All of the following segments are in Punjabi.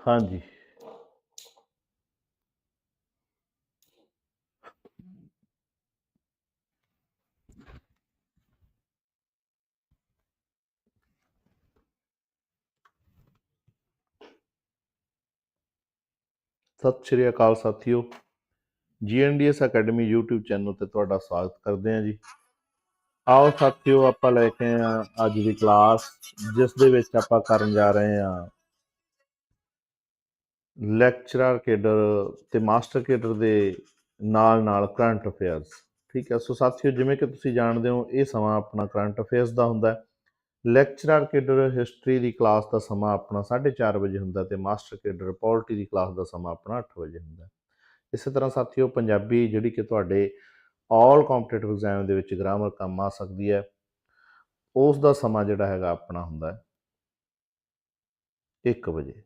ਹਾਂਜੀ ਸਤਿ ਸ਼੍ਰੀ ਅਕਾਲ ਸਾਥੀਓ ਜੀਐਨਡੀਐਸ ਅਕੈਡਮੀ YouTube ਚੈਨਲ ਤੇ ਤੁਹਾਡਾ ਸਵਾਗਤ ਕਰਦੇ ਹਾਂ ਜੀ ਆਓ ਸਾਥੀਓ ਆਪਾਂ ਲੈ ਕੇ ਆਏ ਹਾਂ ਅੱਜ ਦੀ ਕਲਾਸ ਜਿਸ ਦੇ ਵਿੱਚ ਆਪਾਂ ਕਰਨ ਜਾ ਰਹੇ ਹਾਂ ਲੈਕਚਰਰ ਕੇਡਰ ਤੇ ਮਾਸਟਰ ਕੇਡਰ ਦੇ ਨਾਲ ਨਾਲ ਕਰੰਟ ਅਫੇਅਰਸ ਠੀਕ ਹੈ? ਸੋ ਸਾਥੀਓ, ਜਿਵੇਂ ਕਿ ਤੁਸੀਂ ਜਾਣਦੇ ਹੋ, ਇਹ ਸਮਾਂ ਆਪਣਾ ਕਰੰਟ ਅਫੇਅਰਸ ਦਾ ਹੁੰਦਾ ਹੈ। ਲੈਕਚਰਰ ਕੇਡਰ ਹਿਸਟਰੀ ਦੀ ਕਲਾਸ ਦਾ ਸਮਾਂ ਆਪਣਾ 4:30 ਵਜੇ ਹੁੰਦਾ ਤੇ ਮਾਸਟਰ ਕੇਡਰ ਪੋਲਿਟੀ ਦੀ ਕਲਾਸ ਦਾ ਸਮਾਂ ਆਪਣਾ 8 ਵਜੇ ਹੁੰਦਾ ਇਸੇ ਤਰ੍ਹਾਂ ਸਾਥੀਓ, ਪੰਜਾਬੀ ਜਿਹੜੀ ਕਿ ਤੁਹਾਡੇ ਆਲ ਕੰਪੀਟੀਟਿਵ ਐਗਜ਼ਾਮ ਦੇ ਵਿੱਚ ਗ੍ਰਾਮਰ ਕੰਮ ਆ ਸਕਦੀ ਹੈ, ਉਸ ਦਾ ਸਮਾਂ ਜਿਹੜਾ ਹੈਗਾ ਆਪਣਾ ਹੁੰਦਾ ਹੈ 1 ਵਜੇ।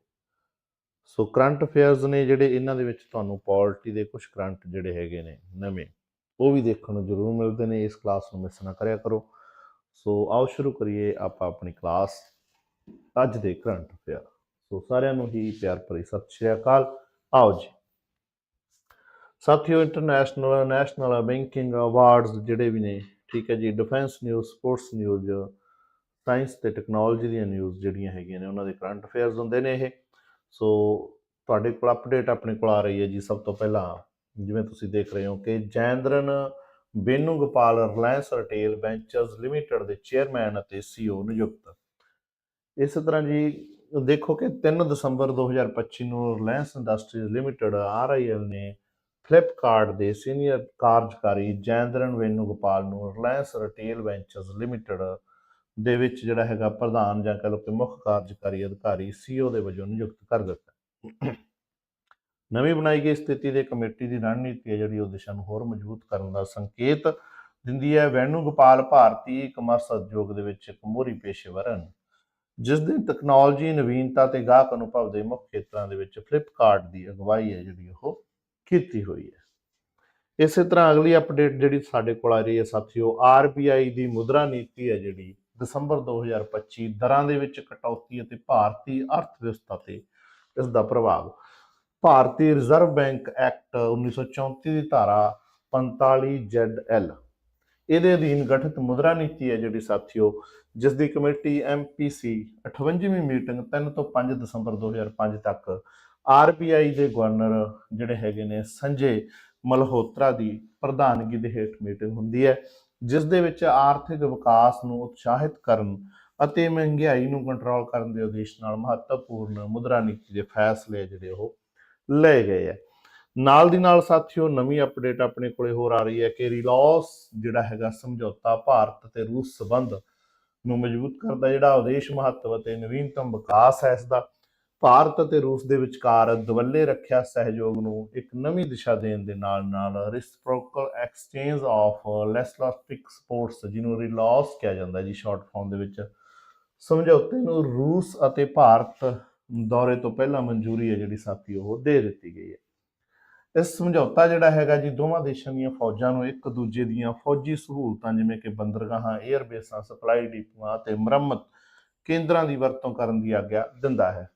ਸੋ ਕਰੰਟ ਅਫੇਅਰਸ ਨੇ ਜਿਹੜੇ ਇਹਨਾਂ ਦੇ ਵਿੱਚ ਤੁਹਾਨੂੰ ਪੋਲਿਟੀ ਦੇ ਕੁਝ ਕਰੰਟ ਜਿਹੜੇ ਹੈਗੇ ਨੇ ਨਵੇਂ, ਉਹ ਵੀ ਦੇਖਣ ਨੂੰ ਜ਼ਰੂਰ ਮਿਲਦੇ ਨੇ, ਇਸ ਕਲਾਸ ਨੂੰ ਮਿਸ ਨਾ ਕਰਿਆ ਕਰੋ। ਸੋ ਆਓ ਸ਼ੁਰੂ ਕਰੀਏ ਆਪਾਂ ਆਪਣੀ ਕਲਾਸ ਅੱਜ ਦੇ ਕਰੰਟ ਅਫੇਅਰ। ਸੋ ਸਾਰਿਆਂ ਨੂੰ ਹੀ ਪਿਆਰ ਭਰੀ ਸਤਿ ਸ਼੍ਰੀ ਅਕਾਲ। ਆਓ ਜੀ। ਸਾਥੀਓ ਇੰਟਰਨੈਸ਼ਨਲ ਨੈਸ਼ਨਲ ਬੈਂਕਿੰਗ ਅਵਾਰਡਸ ਜਿਹੜੇ ਵੀ ਨੇ, ਠੀਕ ਹੈ ਜੀ defence news sports news science ਤੇ ਟੈਕਨੋਲੋਜੀ ਦੀਆਂ ਨਿਊਜ਼ ਜਿਹੜੀਆਂ ਹੈਗੀਆਂ ਨੇ, ਉਹਨਾਂ ਦੇ ਕਰੰਟ ਅਫੇਅਰਸ ਹੁੰਦੇ ਨੇ ਇਹ। ਸੋ ਤੁਹਾਡੇ ਕੋਲ ਅਪਡੇਟ ਆਪਣੇ ਕੋਲ ਆ ਰਹੀ ਹੈ ਜੀ ਸਭ ਤੋਂ ਪਹਿਲਾਂ। ਜਿਵੇਂ ਤੁਸੀਂ ਦੇਖ ਰਹੇ ਹੋ ਕਿ Jayendran Venu Gopal Reliance Retail Ventures Limited ਦੇ ਚੇਅਰਮੈਨ ਅਤੇ ਸੀਓ ਨਿਯੁਕਤ। ਇਸੇ ਤਰ੍ਹਾਂ ਜੀ ਦੇਖੋ ਕਿ 3 ਦਸੰਬਰ 2025 ਨੂੰ ਰਿਲਾਇੰਸ ਇੰਡਸਟਰੀਜ਼ ਲਿਮਟਿਡ ਆਰਆਈਐਲ ਨੇ ਫਲਿੱਪਕਾਰਟ ਦੇ ਸੀਨੀਅਰ ਕਾਰਜਕਾਰੀ ਜੈਂਦਰਨ ਵੇਨੂ ਗੋਪਾਲ ਨੂੰ ਰਿਲਾਇੰਸ ਰਿਟੇਲ ਵੈਂਚਰਸ ਲਿਮਟਿਡ ਦੇ ਵਿੱਚ ਜਿਹੜਾ ਹੈਗਾ ਪ੍ਰਧਾਨ ਜਾਂ ਕਹ ਲਓ ਕਿ ਮੁੱਖ ਕਾਰਜਕਾਰੀ ਅਧਿਕਾਰੀ ਸੀਓ ਦੇ ਵਜੋਂ ਨਿਯੁਕਤ ਕਰ ਦਿੱਤਾ। ਨਵੀਂ ਬਣਾਈ ਗਈ ਸਥਿਤੀ ਦੇ ਕਮੇਟੀ ਦੀ ਰਣਨੀਤੀ ਹੈ ਜਿਹੜੀ ਉਹ ਦਿਸ਼ਾ ਨੂੰ ਹੋਰ ਮਜ਼ਬੂਤ ਕਰਨ ਦਾ ਸੰਕੇਤ ਦਿੰਦੀ ਹੈ। ਵੈਨੂ ਗੋਪਾਲ ਭਾਰਤੀ ਕਮਰਸ ਉਦਯੋਗ ਦੇ ਵਿੱਚ ਇੱਕ ਮੋਹਰੀ ਪੇਸ਼ੇਵਰ ਹਨ, ਜਿਸ ਦੀ ਤਕਨਾਲੋਜੀ ਨਵੀਨਤਾ ਤੇ ਗਾਹਕ ਅਨੁਭਵ ਦੇ ਮੁੱਖ ਖੇਤਰਾਂ ਦੇ ਵਿੱਚ ਫਲਿੱਪਕਾਰਟ ਦੀ ਅਗਵਾਈ ਹੈ ਜਿਹੜੀ ਉਹ ਕੀਤੀ ਹੋਈ ਹੈ। ਇਸੇ ਤਰ੍ਹਾਂ ਅਗਲੀ ਅਪਡੇਟ ਜਿਹੜੀ ਸਾਡੇ ਕੋਲ ਆ ਰਹੀ ਹੈ ਸਾਥੀਓ ਆਰਬੀਆਈ ਦੀ ਮੁਦਰਾ ਨੀਤੀ ਹੈ ਜਿਹੜੀ ਦਸੰਬਰ 2025 ਦਰਾਂ ਦੇ ਵਿੱਚ ਕਟੌਤੀ ਅਤੇ ਭਾਰਤੀ ਅਰਥ ਵਿਵਸਥਾ ਤੇ ਇਸ ਦਾ ਪ੍ਰਭਾਵ। ਭਾਰਤੀ ਰਿਜ਼ਰਵ ਬੈਂਕ ਐਕਟ 1934 ਦੀ ਧਾਰਾ 45 ZL ਇਹਦੇ ਅਧੀਨ ਗਠਿਤ ਮੁਦਰਾ ਨੀਤੀ ਹੈ ਜਿਹੜੀ ਸਾਥੀਓ ਜਿਸ ਦੀ ਕਮੇਟੀ MPC 58ਵੀਂ ਮੀਟਿੰਗ 3 ਤੋਂ 5 ਦਸੰਬਰ 2005 ਤੱਕ ਆਰਬੀਆਈ ਦੇ ਗਵਰਨਰ ਜਿਹੜੇ ਹੈਗੇ ਨੇ ਸੰਜੇ ਮਲਹੋਤਰਾ ਦੀ ਪ੍ਰਧਾਨਗੀ ਦੇ ਹੇਠ ਮੀਟਿੰਗ ਹੁੰਦੀ ਹੈ। ਜਿਸ ਦੇ ਵਿੱਚ ਆਰਥਿਕ ਵਿਕਾਸ ਨੂੰ ਉਤਸ਼ਾਹਿਤ ਕਰਨ ਅਤੇ ਮਹਿੰਗਾਈ ਨੂੰ ਕੰਟਰੋਲ ਕਰਨ ਦੇ ਉਦੇਸ਼ ਨਾਲ ਮਹੱਤਵਪੂਰਨ ਮੁਦਰਾ ਨੀਤੀ ਦੇ ਫੈਸਲੇ ਜਿਹੜੇ ਉਹ ਲਏ ਗਏ ਹੈ। ਨਾਲ ਦੀ ਨਾਲ ਸਾਥੀਓ, ਨਵੀਂ ਅਪਡੇਟ ਆਪਣੇ ਕੋਲੇ ਹੋਰ ਆ ਰਹੀ ਹੈ ਕਿ ਰਿਲੌਸ ਜਿਹੜਾ ਹੈਗਾ ਸਮਝੌਤਾ ਭਾਰਤ ਤੇ ਰੂਸ ਸਬੰਧ ਨੂੰ ਮਜ਼ਬੂਤ ਕਰਦਾ ਜਿਹੜਾ ਉਦੇਸ਼ ਮਹੱਤਵ ਅਤੇ ਨਵੀਨਤਮ ਵਿਕਾਸ ਹੈ ਇਸ ਦਾ ਭਾਰਤ ਅਤੇ ਰੂਸ ਦੇ ਵਿਚਕਾਰ ਦਵੱਲੇ ਰੱਖਿਆ ਸਹਿਯੋਗ ਨੂੰ ਇੱਕ ਨਵੀਂ ਦਿਸ਼ਾ ਦੇਣ ਦੇ ਨਾਲ ਨਾਲ reciprocal exchange of logistics supports ਜਿਹਨੂੰ ਰਿਲੌਸ ਕਿਹਾ ਜਾਂਦਾ ਜੀ ਸ਼ਾਰਟ ਫਾਰਮ ਦੇ ਵਿੱਚ। ਸਮਝੌਤੇ ਨੂੰ ਰੂਸ ਅਤੇ ਭਾਰਤ ਦੌਰੇ ਤੋਂ ਪਹਿਲਾਂ ਮਨਜ਼ੂਰੀ ਹੈ ਜਿਹੜੀ ਸਾਥੀ ਉਹ ਦੇ ਦਿੱਤੀ ਗਈ ਹੈ। ਇਸ ਸਮਝੌਤਾ ਜਿਹੜਾ ਹੈਗਾ ਜੀ, ਦੋਵਾਂ ਦੇਸ਼ਾਂ ਦੀਆਂ ਫੌਜਾਂ ਨੂੰ ਇੱਕ ਦੂਜੇ ਦੀਆਂ ਫੌਜੀ ਸਹੂਲਤਾਂ ਜਿਵੇਂ ਕਿ ਬੰਦਰਗਾਹਾਂ 에ਅਰਬੇਸਾਂ ਸਪਲਾਈ ਡਿਪੂਆਂ ਅਤੇ ਮੁਰੰਮਤ ਕੇਂਦਰਾਂ ਦੀ ਵਰਤੋਂ ਕਰਨ ਦੀ ਆਗਿਆ ਦਿੰਦਾ ਹੈ।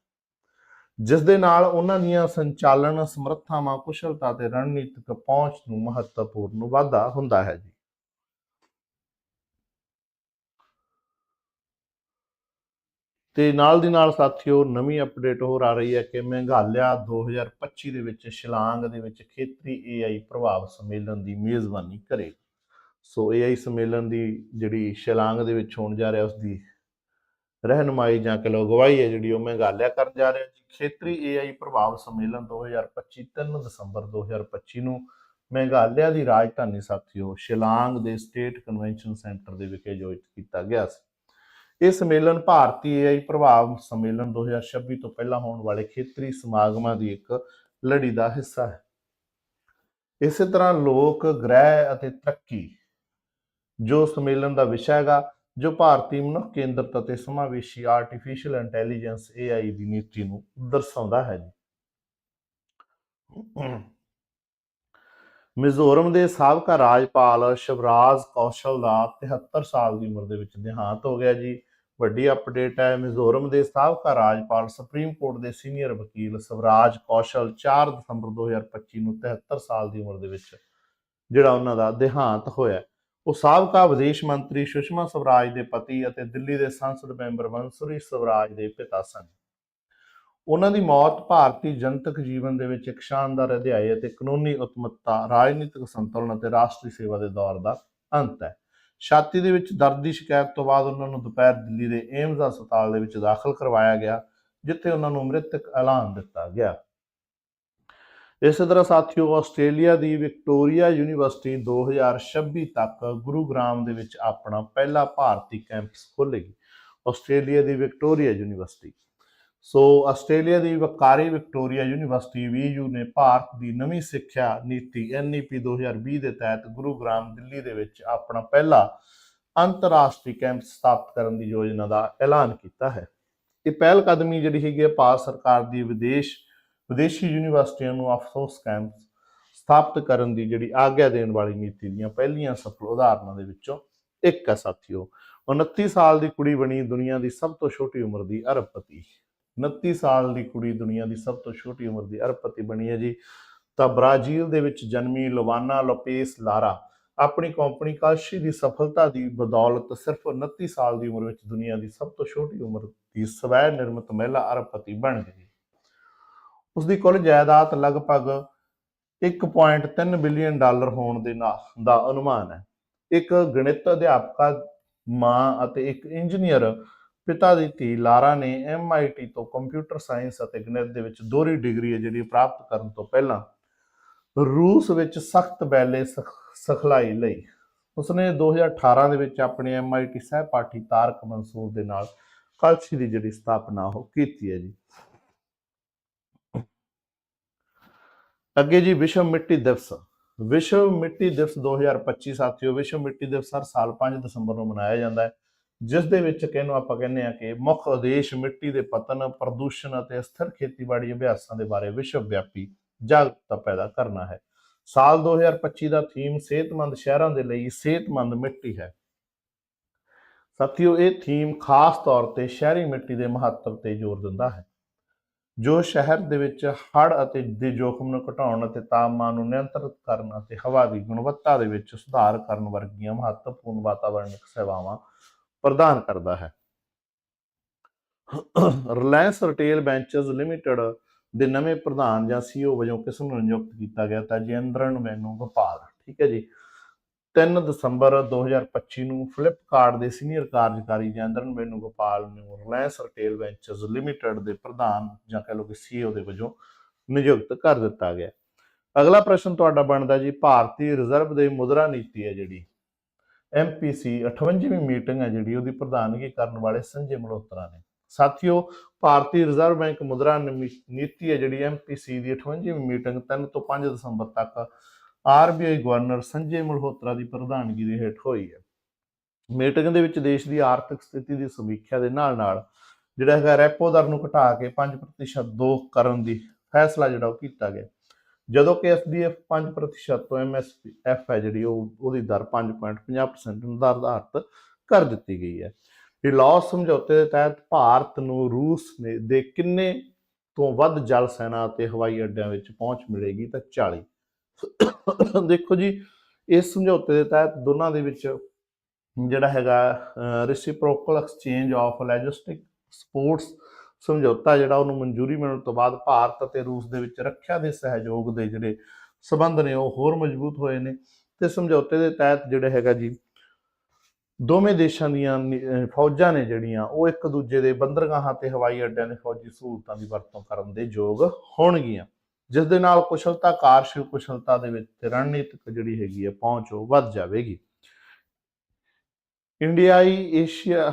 ਜਿਸ ਦੇ ਨਾਲ ਉਹਨਾਂ ਦੀਆਂ ਸੰਚਾਲਨ ਸਮਰੱਥਾਵਾਂ, ਕੁਸ਼ਲਤਾ ਤੇ ਰਣਨੀਤਿਕ ਪਹੁੰਚ ਨੂੰ ਮਹੱਤਵਪੂਰਨ ਵਾਧਾ ਹੁੰਦਾ ਹੈ ਜੀ। ਤੇ ਨਾਲ ਦੀ ਨਾਲ ਸਾਥੀਓ, ਨਵੀਂ ਅਪਡੇਟ ਹੋਰ ਆ ਰਹੀ ਹੈ ਕਿ ਮੇਘਾਲਿਆ 2025 ਦੇ ਵਿੱਚ ਸ਼ਿਲਾਂਗ ਦੇ ਵਿੱਚ ਖੇਤਰੀ AI ਪ੍ਰਭਾਵ ਸੰਮੇਲਨ ਦੀ ਮੇਜ਼ਬਾਨੀ ਕਰੇਗਾ ਸੋ AI ਸੰਮੇਲਨ ਦੀ ਜਿਹੜੀ ਸ਼ਿਲਾਂਗ ਦੇ ਵਿੱਚ ਹੋਣ ਜਾ ਰਿਹਾ, ਉਸ ਦੀ ਰਹਿਨਮਾਈ ਜਾਂ ਕਿ ਲੋ ਅਗਵਾਈ ਹੈ ਜਿਹੜੀ ਉਹ ਮੇਘਾਲਿਆ ਕਰਨ ਜਾ ਰਿਹਾ ਜੀ। ਖੇਤਰੀ AI ਪ੍ਰਭਾਵ ਸੰਮੇਲਨ 2025 3 ਦਸੰਬਰ 2025 ਨੂੰ ਮੇਘਾਲਿਆ ਦੀ ਰਾਜਧਾਨੀ ਸਾਥੀਓ ਸ਼ਿਲਾਂਗ ਦੇ ਸਟੇਟ ਕਨਵੈਨਸ਼ਨ ਸੈਂਟਰ ਦੇ ਵਿਖੇ ਆਯੋਜਿਤ ਕੀਤਾ ਗਿਆ ਸੀ। ਇਹ ਸੰਮੇਲਨ ਭਾਰਤੀ AI ਪ੍ਰਭਾਵ ਸੰਮੇਲਨ 2026 ਤੋਂ ਪਹਿਲਾਂ ਹੋਣ ਵਾਲੇ ਖੇਤਰੀ ਸਮਾਗਮਾਂ ਦੀ ਇੱਕ ਲੜੀ ਦਾ ਹਿੱਸਾ ਹੈ। ਇਸੇ ਤਰ੍ਹਾਂ ਲੋਕ ਗ੍ਰਹਿ ਅਤੇ ਤਰੱਕੀ ਜੋ ਸੰਮੇਲਨ ਦਾ ਵਿਸ਼ਾ ਹੈਗਾ ਜੋ ਭਾਰਤੀ ਮਨੁੱਖ ਕੇਂਦਰਤ ਅਤੇ ਸਮਾਵੇਸ਼ੀ ਆਰਟੀਫੀਸ਼ੀਅਲ ਇੰਟੈਲੀਜੈਂਸ AI ਦੀ ਨੀਤੀ ਨੂੰ ਦਰਸਾਉਂਦਾ ਹੈ ਜੀ। ਮਿਜ਼ੋਰਮ ਦੇ ਸਾਬਕਾ ਰਾਜਪਾਲ ਸ਼ਿਵਰਾਜ ਕੌਸ਼ਲ ਦਾ 73 ਸਾਲ ਦੀ ਉਮਰ ਦੇ ਵਿੱਚ ਦੇਹਾਂਤ ਹੋ ਗਿਆ ਜੀ। ਵੱਡੀ ਅਪਡੇਟ ਹੈ, ਮਿਜ਼ੋਰਮ ਦੇ ਸਾਬਕਾ ਰਾਜਪਾਲ ਸੁਪਰੀਮ ਕੋਰਟ ਦੇ ਸੀਨੀਅਰ ਵਕੀਲ ਸਵਰਾਜ ਕੌਸ਼ਲ 4 ਦਸੰਬਰ 2025 ਨੂੰ 73 ਸਾਲ ਦੀ ਉਮਰ ਦੇ ਵਿੱਚ ਜਿਹੜਾ ਉਹਨਾਂ ਦਾ ਦੇਹਾਂਤ ਹੋਇਆ। ਉਹ ਸਾਬਕਾ ਵਿਦੇਸ਼ ਮੰਤਰੀ ਸੁਸ਼ਮਾ ਸਵਰਾਜ ਦੇ ਪਤੀ ਅਤੇ ਦਿੱਲੀ ਦੇ ਸੰਸਦ ਮੈਂਬਰ ਬੰਸੁਰੀ ਸਵਰਾਜ ਦੇ ਪਿਤਾ ਸਨ। ਉਹਨਾਂ ਦੀ ਮੌਤ ਭਾਰਤੀ ਜਨਤਕ ਜੀਵਨ ਦੇ ਵਿੱਚ ਇੱਕ ਸ਼ਾਨਦਾਰ ਅਧਿਆਇ ਅਤੇ ਕਾਨੂੰਨੀ ਉਤਮਤਾ, ਰਾਜਨੀਤਿਕ ਸੰਤੁਲਨ ਅਤੇ ਰਾਸ਼ਟਰੀ ਸੇਵਾ ਦੇ ਦੌਰ ਦਾ ਅੰਤ ਹੈ। ਛਾਤੀ ਦੇ ਵਿੱਚ ਦਰਦ ਦੀ ਸ਼ਿਕਾਇਤ ਤੋਂ ਬਾਅਦ ਉਹਨਾਂ ਨੂੰ ਦੁਪਹਿਰ ਦਿੱਲੀ ਦੇ ਏਮਜ਼ ਹਸਪਤਾਲ ਦੇ ਵਿੱਚ ਦਾਖਲ ਕਰਵਾਇਆ ਗਿਆ, ਜਿੱਥੇ ਉਹਨਾਂ ਨੂੰ ਮ੍ਰਿਤਕ ਐਲਾਨ ਦਿੱਤਾ ਗਿਆ। ਇਸੇ ਤਰ੍ਹਾਂ ਸਾਥੀਓ, ਆਸਟ੍ਰੇਲੀਆ ਦੀ ਵਿਕਟੋਰੀਆ ਯੂਨੀਵਰਸਿਟੀ 2026 ਤੱਕ ਗੁਰੂਗ੍ਰਾਮ ਦੇ ਵਿੱਚ ਆਪਣਾ ਪਹਿਲਾ ਭਾਰਤੀ ਕੈਂਪਸ ਖੋਲ੍ਹੇਗੀ, ਆਸਟ੍ਰੇਲੀਆ ਦੀ ਵਿਕਟੋਰੀਆ ਯੂਨੀਵਰਸਿਟੀ। ਸੋ ਆਸਟ੍ਰੇਲੀਆ ਦੀ ਵਕਾਰੀ ਵਿਕਟੋਰੀਆ ਯੂਨੀਵਰਸਿਟੀ ਵੀਯੂ ਨੇ ਭਾਰਤ ਦੀ ਨਵੀਂ ਸਿੱਖਿਆ ਨੀਤੀ ਐਨਈਪੀ 2020 ਦੇ ਤਹਿਤ ਗੁਰੂਗ੍ਰਾਮ ਦਿੱਲੀ ਦੇ ਵਿੱਚ ਆਪਣਾ ਪਹਿਲਾ ਅੰਤਰਰਾਸ਼ਟਰੀ ਕੈਂਪ ਸਥਾਪਿਤ ਕਰਨ ਦੀ ਯੋਜਨਾ ਦਾ ਐਲਾਨ ਕੀਤਾ ਹੈ। ਇਹ ਪਹਿਲ ਕਦਮੀ ਜਿਹੜੀ ਹੈਗੀ ਹੈ, ਭਾਰਤ ਸਰਕਾਰ ਦੀ ਵਿਦੇਸ਼ ਵਿਦੇਸ਼ੀ ਯੂਨੀਵਰਸਿਟੀਆਂ ਨੂੰ ਅਫਸੋਸ ਕੈਂਪ ਸਥਾਪਿਤ ਕਰਨ ਦੀ ਜਿਹੜੀ ਆਗਿਆ ਦੇਣ ਵਾਲੀ ਨੀਤੀ ਦੀਆਂ ਪਹਿਲੀਆਂ ਸਫਲ ਉਦਾਹਰਨਾਂ ਦੇ ਵਿੱਚੋਂ ਇੱਕ ਹੈ ਸਾਥੀਓ 29 ਸਾਲ ਦੀ ਕੁੜੀ ਬਣੀ ਦੁਨੀਆ ਦੀ ਸਭ ਤੋਂ ਛੋਟੀ ਉਮਰ ਦੀ ਅਰਬਪਤੀ। 29 ਸਾਲ ਦੀ ਕੁੜੀ ਦੁਨੀਆ ਦੀ ਸਭ ਤੋਂ ਛੋਟੀ ਉਮਰ ਦੀ ਅਰਬਪਤੀ ਬਣੀ ਹੈ ਜੀ। ਤਾਂ ਬ੍ਰਾਜ਼ੀਲ ਦੇ ਵਿੱਚ ਜਨਮੀ ਲੋਵਾਨਾ ਲੋਪੇਸ ਲਾਰਾ ਆਪਣੀ ਕੰਪਨੀ ਕਾਸ਼ੀ ਦੀ ਸਫਲਤਾ ਦੀ ਬਦੌਲਤ ਸਿਰਫ 29 ਸਾਲ ਦੀ ਉਮਰ ਵਿੱਚ ਦੁਨੀਆ ਦੀ ਸਭ ਤੋਂ ਛੋਟੀ ਉਮਰ ਦੀ ਸਵੈ ਨਿਰਮਿਤ ਮਹਿਲਾ ਅਰਬਪਤੀ ਬਣ ਗਈ। ਉਸ ਦੀ ਕੁੱਲ ਜਾਇਦਾਦ ਲਗਭਗ 1.3 ਬਿਲੀਅਨ ਡਾਲਰ ਹੋਣ ਦੇ ਨਾਲ ਦਾ ਅਨੁਮਾਨ ਹੈ। ਇੱਕ ਗਣਿਤ ਅਧਿਆਪਕਾ, ਮਾਂ ਅਤੇ ਇੱਕ ਇੰਜੀਨੀਅਰ ਪਿਤਾ ਦੀ ਧੀ ਲਾਰਾ ਨੇ MIT ਤੋਂ ਕੰਪਿਊਟਰ ਸਾਇੰਸ ਅਤੇ ਗਣਿਤ ਦੇ ਵਿੱਚ ਦੋਹਰੀ ਡਿਗਰੀ ਹੈ, ਜਿਹੜੀ ਪ੍ਰਾਪਤ ਕਰਨ ਤੋਂ ਪਹਿਲਾਂ ਰੂਸ ਵਿੱਚ ਸਖਤ ਬੈਲੇ ਸਖ- ਸਿਖਲਾਈ ਲਈ। ਉਸਨੇ 2018 ਦੇ ਵਿੱਚ ਆਪਣੇ MIT ਸਹਿਪਾਠੀ ਤਾਰਕ ਮਨਸੂਰ ਦੇ ਨਾਲ ਕਲਸੀ ਦੀ ਜਿਹੜੀ ਸਥਾਪਨਾ ਉਹ ਕੀਤੀ ਹੈ ਜੀ। ਅੱਗੇ ਜੀ ਵਿਸ਼ਵ ਮਿੱਟੀ ਦਿਵਸ। ਵਿਸ਼ਵ ਮਿੱਟੀ ਦਿਵਸ 2025 ਸਾਥੀਓ, ਵਿਸ਼ਵ ਮਿੱਟੀ ਦਿਵਸ ਹਰ ਸਾਲ 5 ਦਸੰਬਰ ਨੂੰ ਮਨਾਇਆ ਜਾਂਦਾ ਹੈ, ਜਿਸ ਦੇ ਵਿੱਚ ਕਿਹਨੂੰ ਆਪਾਂ ਕਹਿੰਦੇ ਆ ਕਿ ਮੁੱਖ ਉਦੇਸ਼ ਮਿੱਟੀ ਦੇ ਪਤਨ, ਪ੍ਰਦੂਸ਼ਣ ਅਤੇ ਅਸਥਿਰ ਖੇਤੀਬਾੜੀ ਅਭਿਆਸਾਂ ਦੇ ਬਾਰੇ ਵਿਸ਼ਵ ਵਿਆਪੀ ਜਾਗਰੂਕਤਾ ਪੈਦਾ ਕਰਨਾ ਹੈ। ਸਾਲ 2025 ਦਾ ਥੀਮ ਸਿਹਤਮੰਦ ਸ਼ਹਿਰਾਂ ਦੇ ਲਈ ਸਿਹਤਮੰਦ ਮਿੱਟੀ ਹੈ। ਸਾਥੀਓ, ਇਹ ਥੀਮ ਖਾਸ ਤੌਰ ਤੇ ਸ਼ਹਿਰੀ ਮਿੱਟੀ ਦੇ ਮਹੱਤਵ ਤੇ ਜ਼ੋਰ ਦਿੰਦਾ ਹੈ। ਜੋ ਸ਼ਹਿਰ ਦੇ ਵਿੱਚ ਹੜ੍ਹ ਅਤੇ ਦੇ ਜੋਖਮ ਨੂੰ ਘਟਾਉਣ ਅਤੇ ਤਾਪਮਾਨ ਨੂੰ ਨਿਯੰਤਰਿਤ ਕਰਨ ਅਤੇ ਹਵਾ ਦੀ ਗੁਣਵੱਤਾ ਦੇ ਵਿੱਚ ਸੁਧਾਰ ਕਰਨ ਵਰਗੀਆਂ ਮਹੱਤਵਪੂਰਨ ਵਾਤਾਵਰਣਿਕ ਸੇਵਾਵਾਂ ਪ੍ਰਦਾਨ ਕਰਦਾ ਹੈ। ਰਿਲਾਇੰਸ ਰਿਟੇਲ ਵੈਂਚਰਸ ਲਿਮਟਿਡ ਦੇ ਨਵੇਂ ਪ੍ਰਧਾਨ ਜਾਂ ਸੀਓ ਵਜੋਂ ਕਿਸ ਨੂੰ ਨਿਯੁਕਤ ਕੀਤਾ ਗਿਆ ਤਾਂ ਜੈਂਦਰਨ ਵੈਨੂ ਗੋਪਾਲ ਠੀਕ ਹੈ ਜੀ। 3 ਦਸੰਬਰ 2025 ਨੂੰ ਫਲਿੱਪਕਾਰਟ ਦੇ ਸੀਨੀਅਰ ਕਾਰਜਕਾਰੀ ਜੈਂਦਰਨ ਵੈਨੂ ਗੋਪਾਲ ਨੂੰ ਰਿਲਾਇੰਸ ਰਿਟੇਲ ਵੈਂਚਰਸ ਲਿਮਟਿਡ ਦੇ ਪ੍ਰਧਾਨ ਜਾਂ ਕਹ ਲਓ ਕਿ ਸੀਓ ਦੇ ਵਜੋਂ ਨਿਯੁਕਤ ਕਰ ਦਿੱਤਾ ਗਿਆ ਅਗਲਾ ਪ੍ਰਸ਼ਨ ਤੁਹਾਡਾ ਬਣਦਾ ਜੀ, ਭਾਰਤੀ ਰਿਜ਼ਰਵ ਦੇ ਮੁਦਰਾ ਨੀਤੀ ਹੈ ਜਿਹੜੀ। ਐਮਪੀਸੀ 58ਵੀਂ ਮੀਟਿੰਗ ਹੈ ਜਿਹੜੀ, ਉਹਦੀ ਪ੍ਰਧਾਨਗੀ ਕਰਨ ਵਾਲੇ ਸੰਜੇ ਮਲਹੋਤਰਾ ਨੇ। ਸਾਥੀਓ, ਭਾਰਤੀ ਰਿਜ਼ਰਵ ਬੈਂਕ ਮੁਦਰਾ ਨਿਮੀ- ਨੀਤੀ ਹੈ ਜਿਹੜੀ ਐਮਪੀਸੀ ਦੀ 58ਵੀਂ ਮੀਟਿੰਗ 3 ਤੋਂ 5 ਦਸੰਬਰ ਤੱਕ ਆਰਬੀਆਈ ਗਵਰਨਰ ਸੰਜੇ ਮਲਹੋਤਰਾ ਦੀ ਪ੍ਰਧਾਨਗੀ ਦੇ ਹੇਠ ਹੋਈ ਹੈ। ਮੀਟਿੰਗ ਦੇ ਵਿੱਚ ਦੇਸ਼ ਦੀ ਆਰਥਿਕ ਸਥਿਤੀ ਦੀ ਸਮੀਖਿਆ ਦੇ ਨਾਲ ਨਾਲ ਜਿਹੜਾ ਹੈਗਾ ਰੈਪੋ ਦਰ ਨੂੰ ਘਟਾ ਕੇ 5% ਦੋ ਕਰਨ ਦੀ ਫੈਸਲਾ ਜਿਹੜਾ ਉਹ ਕੀਤਾ ਗਿਆ। ਜਦੋਂ ਕਿ ਐਸਡੀਐਫ 5% ਤੋਂ ਐਮਐਸਐਫ ਹੈ ਜਿਹੜੀ ਉਹ, ਉਹਦੀ ਦਰ 5.50% ਨਿਰਧਾਰਤ ਕਰ ਦਿੱਤੀ ਗਈ ਹੈ। ਇਹ ਲਾਸ ਸਮਝੌਤੇ ਦੇ ਤਹਿਤ ਭਾਰਤ ਨੂੰ ਰੂਸ ਨੇ, ਦੇ ਕਿੰਨੇ ਤੋਂ ਵੱਧ ਜਲ ਸੈਨਾ ਅਤੇ ਹਵਾਈ ਅੱਡਿਆਂ ਵਿੱਚ ਪਹੁੰਚ ਮਿਲੇਗੀ ਤਾਂ 40 ਦੇਖੋ ਜੀ, ਇਸ ਸਮਝੌਤੇ ਦੇ ਤਹਿਤ ਦੋਨਾਂ ਦੇ ਵਿੱਚ ਜਿਹੜਾ ਹੈਗਾ reciprocal exchange of logistic supports ਸਮਝੌਤਾ ਜਿਹੜਾ ਉਹਨੂੰ ਮਨਜ਼ੂਰੀ ਮਿਲਣ ਤੋਂ ਬਾਅਦ ਭਾਰਤ ਅਤੇ ਰੂਸ ਦੇ ਵਿੱਚ ਰੱਖਿਆ ਦੇ ਸਹਿਯੋਗ ਦੇ ਜਿਹੜੇ ਸਬੰਧ ਨੇ ਉਹ ਹੋਰ ਮਜ਼ਬੂਤ ਹੋਏ ਨੇ। ਤੇ ਸਮਝੌਤੇ ਦੇ ਤਹਿਤ ਜਿਹੜੇ ਹੈਗਾ ਜੀ, ਦੋਵੇਂ ਦੇਸ਼ਾਂ ਦੀਆਂ ਨੀ- ਫੌਜਾਂ ਨੇ ਜਿਹੜੀਆਂ, ਉਹ ਇੱਕ ਦੂਜੇ ਦੇ ਬੰਦਰਗਾਹਾਂ ਤੇ ਹਵਾਈ ਅੱਡਿਆਂ ਦੇ ਫੌਜੀ ਸਹੂਲਤਾਂ ਦੀ ਵਰਤੋਂ ਕਰਨ ਦੇ ਯੋਗ ਹੋਣਗੀਆਂ। ਜਿਸ ਦੇ ਨਾਲ ਕੁਸ਼ਲਤਾ ਕਾਰਜਸ਼ੀਲ ਕੁਸ਼ਲਤਾ ਦੇ ਵਿੱਚ ਤੇ ਰਣਨੀਤਿਕ ਜਿਹੜੀ ਹੈਗੀ ਹੈ, ਪਹੁੰਚ ਉਹ ਵੱਧ ਜਾਵੇਗੀ। ਇੰਡੀਆਈ ਏਸ਼ੀਆ,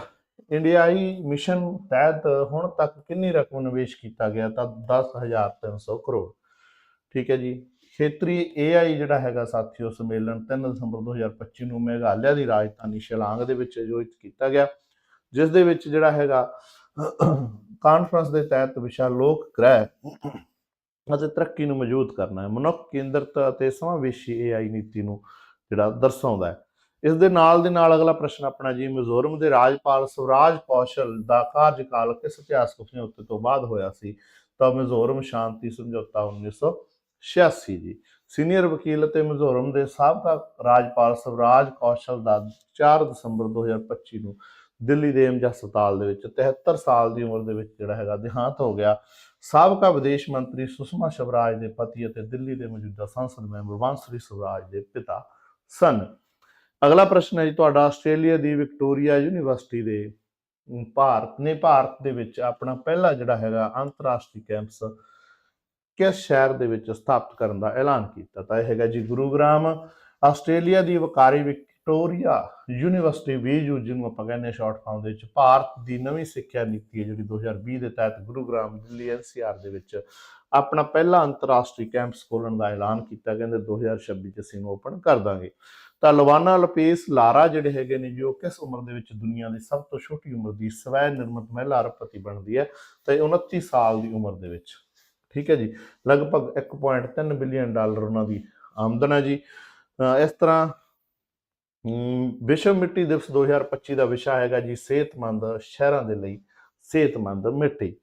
ਇੰਡੀਆਈ ਮਿਸ਼ਨ ਤਹਿਤ ਹੁਣ ਤੱਕ ਕਿੰਨੀ ਰਕਮ ਨਿਵੇਸ਼ ਕੀਤਾ ਗਿਆ ਤਾਂ 10300 ਕਰੋੜ। ਠੀਕ ਹੈ ਜੀ। ਖੇਤਰੀ AI ਜਿਹੜਾ ਹੈਗਾ ਸਾਥੀਓ ਸੰਮੇਲਨ 3 ਦਸੰਬਰ 2025 ਨੂੰ ਮੇਘਾਲਿਆ ਦੀ ਰਾਜਧਾਨੀ ਸ਼ਿਲਾਂਗ ਦੇ ਵਿੱਚ ਆਯੋਜਿਤ ਕੀਤਾ ਗਿਆ। ਜਿਸ ਦੇ ਵਿੱਚ ਜਿਹੜਾ ਹੈਗਾ ਕਾਨਫਰੰਸ ਦੇ ਤਹਿਤ ਵਿਸ਼ਾ ਲੋਕ ਗ੍ਰਹਿ ਅਤੇ ਤਰੱਕੀ ਨੂੰ ਮੌਜੂਦ ਕਰਨਾ ਹੈ। ਮਨੁੱਖ ਕੇਂਦਰਤ ਅਤੇ ਸਮਾਵੇਸ਼ੀ AI ਨੀਤੀ ਨੂੰ ਜਿਹੜਾ ਦਰਸਾਉਂਦਾ ਹੈ। ਇਸ ਦੇ ਨਾਲ ਦੇ ਨਾਲ ਅਗਲਾ ਪ੍ਰਸ਼ਨ ਆਪਣਾ ਜੀ, ਮਿਜ਼ੋਰਮ ਦੇ ਰਾਜਪਾਲ ਸਵਰਾਜ ਕੌਸ਼ਲ ਦਾ ਕਾਰਜਕਾਲ ਕਿਸ ਇਤਿਹਾਸਕ ਸਮਝੌਤੇ ਤੋਂ ਬਾਅਦ ਹੋਇਆ ਸੀ? ਤਾਂ ਮਿਜ਼ੋਰਮ ਸ਼ਾਂਤੀ ਸਮਝੌਤਾ 1986 ਜੀ। ਸੀਨੀਅਰ ਵਕੀਲ ਅਤੇ ਮਿਜ਼ੋਰਮ ਦੇ ਸਾਬਕਾ ਰਾਜਪਾਲ ਸਵਰਾਜ ਕੌਸ਼ਲ ਦਾ 4 ਦਸੰਬਰ 2025 ਨੂੰ ਦਿੱਲੀ ਦੇ ਏਮਜ ਹਸਪਤਾਲ ਦੇ ਵਿੱਚ 73 ਸਾਲ ਦੀ ਉਮਰ ਦੇ ਵਿੱਚ ਜਿਹੜਾ ਹੈਗਾ, ਦੇਹਾਂਤ ਹੋ ਗਿਆ। ਸਾਬਕਾ ਵਿਦੇਸ਼ ਮੰਤਰੀ ਸੁਸ਼ਮਾ ਸਵਰਾਜ ਦੇ ਪਤੀ ਅਤੇ ਦਿੱਲੀ ਦੇ ਮੌਜੂਦਾ ਸੰਸਦ ਮੈਂਬਰ ਵਾਂਸਰੀ ਸਵਰਾਜ ਦੇ ਪਿਤਾ ਸਨ। ਅਗਲਾ ਪ੍ਰਸ਼ਨ ਹੈ ਜੀ, ਤੁਹਾਡਾ ਆਸਟ੍ਰੇਲੀਆ ਦੀ ਵਿਕਟੋਰੀਆ ਯੂਨੀਵਰਸਿਟੀ ਦੇ ਭਾਰਤ, ਨੇ ਭਾਰਤ ਦੇ ਵਿੱਚ ਆਪਣਾ ਪਹਿਲਾ ਜਿਹੜਾ ਹੈਗਾ ਅੰਤਰਰਾਸ਼ਟਰੀ ਕੈਂਪਸ ਕਿਸ ਸ਼ਹਿਰ ਦੇ ਵਿੱਚ ਸਥਾਪਿਤ ਕਰਨ ਦਾ ਐਲਾਨ ਕੀਤਾ? ਤਾਂ ਇਹ ਹੈਗਾ ਜੀ ਗੁਰੂਗ੍ਰਾਮ। ਆਸਟ੍ਰੇਲੀਆ ਦੀ ਵਕਾਰੀ ਵਿਕਟੋਰੀਆ ਯੂਨੀਵਰਸਿਟੀ ਵੀਯੂ ਜਿਹਨੂੰ ਆਪਾਂ ਕਹਿੰਦੇ ਸ਼ਾਰਟ ਫਾਰਮ ਦੇ ਵਿੱਚ, ਭਾਰਤ ਦੀ ਨਵੀਂ ਸਿੱਖਿਆ ਨੀਤੀ ਹੈ, ਜਿਹੜੀ 2020 ਦੇ ਤਹਿਤ ਗੁਰੂਗ੍ਰਾਮ ਦਿੱਲੀ ਐਨਸੀਆਰ ਦੇ ਵਿੱਚ ਆਪਣਾ ਪਹਿਲਾ ਅੰਤਰਰਾਸ਼ਟਰੀ ਕੈਂਪਸ ਖੋਲਣ ਦਾ ਐਲਾਨ ਕੀਤਾ। ਕਹਿੰਦੇ 2026 ਚ ਅਸੀਂ ਨੂੰ ਓਪਨ ਕਰ ਦਾਂਗੇ। ਤਾਂ ਲਵਾਨਾ ਲਪੇਸ, ਲਾਰਾ ਜਿਹੜੇ ਹੈਗੇ ਨੇ ਜੀ, ਉਹ ਕਿਸ ਉਮਰ ਦੇ ਵਿੱਚ ਦੁਨੀਆ ਦੀ ਸਭ ਤੋਂ ਛੋਟੀ ਉਮਰ ਦੀ ਸਵੈ ਨਿਰਮਿਤ ਮਹਿਲਾ ਅਰਬਪਤੀ ਬਣਦੀ ਹੈ? ਤੇ 29 ਸਾਲ ਦੀ ਉਮਰ ਦੇ ਵਿੱਚ। ਠੀਕ ਹੈ ਜੀ? ਲਗਭਗ 1.3 ਬਿਲੀਅਨ ਡਾਲਰ ਉਹਨਾਂ ਦੀ ਆਮਦਨ ਹੈ ਜੀ। ਇਸ ਤਰ੍ਹਾਂ ਵਿਸ਼ਵ ਮਿੱਟੀ ਦਿਵਸ 2025 ਦਾ ਵਿਸ਼ਾ ਹੈਗਾ ਜੀ ਸਿਹਤਮੰਦ ਸ਼ਹਿਰਾਂ ਦੇ ਲਈ, ਸਿਹਤਮੰਦ ਮਿੱਟੀ।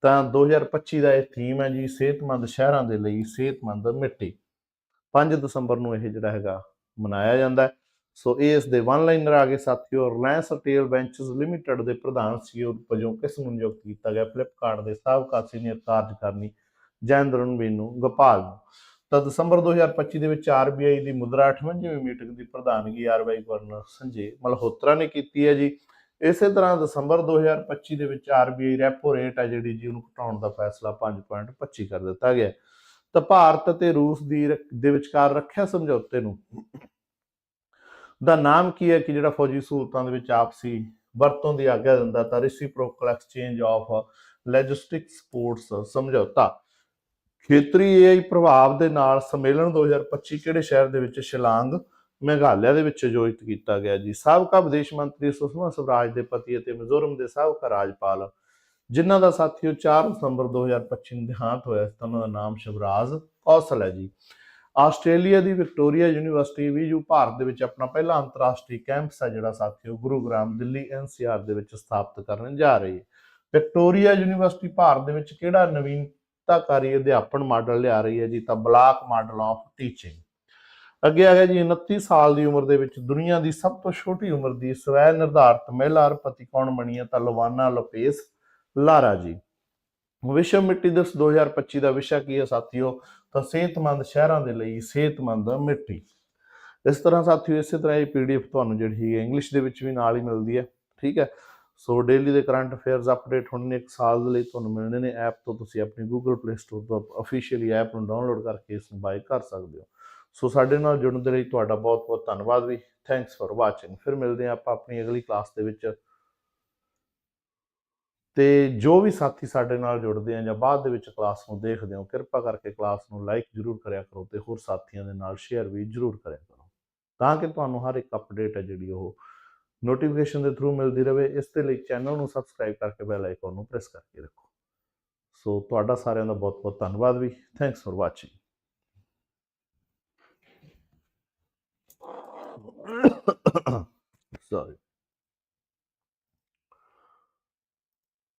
ਤਾਂ 2025 ਦਾ ਇਹ ਥੀਮ ਹੈ ਜੀ ਸਿਹਤਮੰਦ ਸ਼ਹਿਰਾਂ ਦੇ ਲਈ ਸਿਹਤਮੰਦ ਮਿੱਟੀ। 5 ਦਸੰਬਰ ਨੂੰ ਇਹ ਜਿਹੜਾ ਹੈਗਾ ਮਨਾਇਆ ਜਾਂਦਾ ਹੈ। ਸੋ ਇਹ ਇਸ ਦੇ ਵਨ ਲਾਈਨਰ ਆ ਗਏ ਸਾਥੀਓ। ਰਿਲਾਇੰਸ ਰਿਟੇਲ ਵੈਂਚਰਸ ਲਿਮਟਿਡ ਦੇ ਪ੍ਰਧਾਨ ਸੀਓ ਵਜੋਂ ਕਿਸ ਨੂੰ ਨਿਯੁਕਤ ਕੀਤਾ ਗਿਆ। ਫਲਿੱਪਕਾਰਟ ਦੇ ਸਾਬਕਾ ਸੀਨੀਅਰ ਕਾਰਜਕਾਰਨੀ ਜੈਂਦਰਨ ਬੀਨੂ ਗੋਪਾਲ ਨੂੰ। ਤਾਂ ਦਸੰਬਰ 2025 ਦੇ ਵਿੱਚ ਆਰਬੀਆਈ ਦੀ ਮੁਦਰਾ 58ਵੀਂ ਮੀਟਿੰਗ ਦੀ ਪ੍ਰਧਾਨਗੀ ਆਰਬੀਆਈ ਗਵਰਨਰ ਸੰਜੇ ਮਲਹੋਤਰਾ ਨੇ ਕੀਤੀ ਹੈ ਜੀ। ਇਸੇ ਤਰ੍ਹਾਂ ਦਸੰਬਰ 2025 ਦੇ ਵਿੱਚ ਆਰਬੀਆਈ ਰੈਪੋ ਰੇਟ ਹੈ ਜਿਹੜੀ ਜੀ, ਉਹਨੂੰ ਘਟਾਉਣ ਦਾ ਫੈਸਲਾ 5.25 ਕਰ ਦਿੱਤਾ ਗਿਆ ਤਾਂ ਭਾਰਤ ਅਤੇ ਰੂਸ ਦੀ ਰ- ਦੇ ਵਿਚਕਾਰ ਰੱਖਿਆ ਸਮਝੌਤੇ ਨੂੰ ਦਾ ਨਾਮ ਕੀ ਹੈ ਕਿ ਜਿਹੜਾ ਫੌਜੀ ਸਹੂਲਤਾਂ ਦੇ ਵਿੱਚ ਆਪਸੀ ਵਰਤੋਂ ਦੀ ਆਗਿਆ ਦਿੰਦਾ ਤਾਂ reciprocal exchange of logistic supports ਸਮਝੌਤਾ। ਖੇਤਰੀ ਏਆਈ ਪ੍ਰਭਾਵ ਦੇ ਨਾਲ ਸੰਮੇਲਨ 2025 ਕਿਹੜੇ ਸ਼ਹਿਰ ਦੇ ਵਿੱਚ ਸ਼ਿਲਾਂਗ ਮੇਘਾਲਿਆ ਦੇ ਵਿੱਚ ਆਯੋਜਿਤ ਕੀਤਾ ਗਿਆ ਜੀ? ਸਾਬਕਾ ਵਿਦੇਸ਼ ਮੰਤਰੀ ਸੁਸ਼ਮਾ ਸਵਰਾਜ ਦੇ ਪਤੀ ਅਤੇ ਮਿਜ਼ੋਰਮ ਦੇ ਸਾਬਕਾ ਰਾਜਪਾਲ, ਜਿਨ੍ਹਾਂ ਦਾ ਸਾਥੀਓ 4 ਦਸੰਬਰ 2025 ਨੂੰ ਦੇਹਾਂਤ ਹੋਇਆ ਸੀ ਉਹਨਾਂ ਦਾ ਨਾਮ ਸ਼ਿਵਰਾਜ ਕੌਸਲ ਹੈ ਜੀ। ਆਸਟ੍ਰੇਲੀਆ ਦੀ ਵਿਕਟੋਰੀਆ ਯੂਨੀਵਰਸਿਟੀ ਵੀ ਜੋ ਭਾਰਤ ਦੇ ਵਿੱਚ ਆਪਣਾ ਪਹਿਲਾ ਅੰਤਰਰਾਸ਼ਟਰੀ ਕੈਂਪਸ ਹੈ, ਜਿਹੜਾ ਸਾਥੀਓ ਗੁਰੂਗ੍ਰਾਮ ਦਿੱਲੀ ਐਨਸੀਆਰ ਦੇ ਵਿੱਚ ਸਥਾਪਿਤ ਕਰਨ ਜਾ ਰਹੀ ਹੈ। ਵਿਕਟੋਰੀਆ ਯੂਨੀਵਰਸਿਟੀ ਭਾਰਤ ਦੇ ਵਿੱਚ ਕਿਹੜਾ ਨਵੀਨ ਨਵੀਨਤਾਕਾਰੀ ਅਧਿਆਪਨ ਮਾਡਲ ਲਿਆ ਰਹੀ ਹੈ ਜੀ, ਤਾਂ ਬਲਾਕ ਮਾਡਲ ਆਫ ਟੀਚਿੰਗ। ਅੱਗੇ ਆ ਗਿਆ ਜੀ 29 ਸਾਲ ਦੀ ਉਮਰ ਦੇ ਵਿੱਚ ਦੁਨੀਆ ਦੀ ਸਭ ਤੋਂ ਛੋਟੀ ਉਮਰ ਦੀ ਸਵੈ ਨਿਰਧਾਰਤ ਮਹਿਲਾ ਅਰਬਪਤੀ ਕੌਣ ਬਣੀ ਹੈ? ਤਾਂ ਲਵਾਨਾ ਲੋਪੇਸ ਲਾਰਾ ਜੀ। ਵਿਸ਼ਵ ਮਿੱਟੀ ਦਿਵਸ 2025 ਦਾ ਵਿਸ਼ਾ ਕੀ ਹੈ ਸਾਥੀਓ? ਤਾਂ ਸਿਹਤਮੰਦ ਸ਼ਹਿਰਾਂ ਦੇ ਲਈ ਸਿਹਤਮੰਦ ਮਿੱਟੀ। ਇਸ ਤਰ੍ਹਾਂ ਸਾਥੀਓ, ਇਸੇ ਤਰ੍ਹਾਂ ਇਹ ਪੀਡੀਐਫ ਤੁਹਾਨੂੰ ਜਿਹੜੀ ਹੈ, ਇੰਗਲਿਸ਼ ਦੇ ਵਿੱਚ ਵੀ ਨਾਲ ਹੀ ਮਿਲਦੀ ਹੈ, ਠੀਕ ਹੈ? ਸੋ ਡੇਲੀ ਦੇ ਕਰੰਟ ਅਫੇਅਰਸ ਅਪਡੇਟ ਹੋਣੇ ਨੇ ਇੱਕ ਸਾਲ ਦੇ ਲਈ ਤੁਹਾਨੂੰ ਮਿਲਣੇ ਨੇ ਐਪ ਤੋਂ ਤੁਸੀਂ ਆਪਣੀ ਗੂਗਲ ਪਲੇ ਸਟੋਰ ਤੋਂ ਅਫੀਸ਼ੀਅਲੀ ਐਪ ਨੂੰ ਡਾਊਨਲੋਡ ਕਰਕੇ ਇਸ ਨੂੰ ਬਾਈ ਕਰ ਸਕਦੇ ਹੋ। ਸੋ ਸਾਡੇ ਨਾਲ ਜੁੜਨ ਦੇ ਲਈ ਤੁਹਾਡਾ ਬਹੁਤ ਬਹੁਤ ਧੰਨਵਾਦ ਵੀ। ਥੈਂਕਸ ਫॉर ਵਾਚਿੰਗ ਫਿਰ ਮਿਲਦੇ ਹਾਂ ਆਪਾਂ ਆਪਣੀ ਅਗਲੀ ਕਲਾਸ ਦੇ ਵਿੱਚ। ਤੇ ਜੋ ਵੀ ਸਾਥੀ ਸਾਡੇ ਨਾਲ ਜੁੜਦੇ ਆ ਜਾਂ ਬਾਅਦ ਦੇ ਵਿੱਚ ਕਲਾਸ ਨੂੰ ਦੇਖਦੇ ਹੋ, ਕਿਰਪਾ ਕਰਕੇ ਕਲਾਸ ਨੂੰ ਲਾਈਕ ਜ਼ਰੂਰ ਕਰਿਆ ਕਰੋ ਤੇ ਹੋਰ ਸਾਥੀਆਂ ਦੇ ਨਾਲ ਸ਼ੇਅਰ ਵੀ ਜ਼ਰੂਰ ਕਰਿਆ ਕਰੋ। ਤਾਂ ਕਿ ਤੁਹਾਨੂੰ ਹਰ ਇੱਕ ਅਪਡੇਟ ਹੈ ਜਿਹੜੀ ਉਹ ਨੋਟੀਫਿਕੇਸ਼ਨ ਦੇ ਥਰੂ ਮਿਲਦੀ ਰਹੇ, ਇਸ ਦੇ ਲਈ ਚੈਨਲ ਨੂੰ ਸਬਸਕ੍ਰਾਈਬ ਕਰਕੇ ਬੈਲ ਆਈਕਨ ਨੂੰ ਪ੍ਰੈਸ ਕਰਕੇ ਰੱਖੋ। ਸੋ ਤੁਹਾਡਾ ਸਾਰਿਆਂ ਦਾ ਬਹੁਤ ਬਹੁਤ ਧੰਨਵਾਦ ਵੀ। Thanks for watching sorry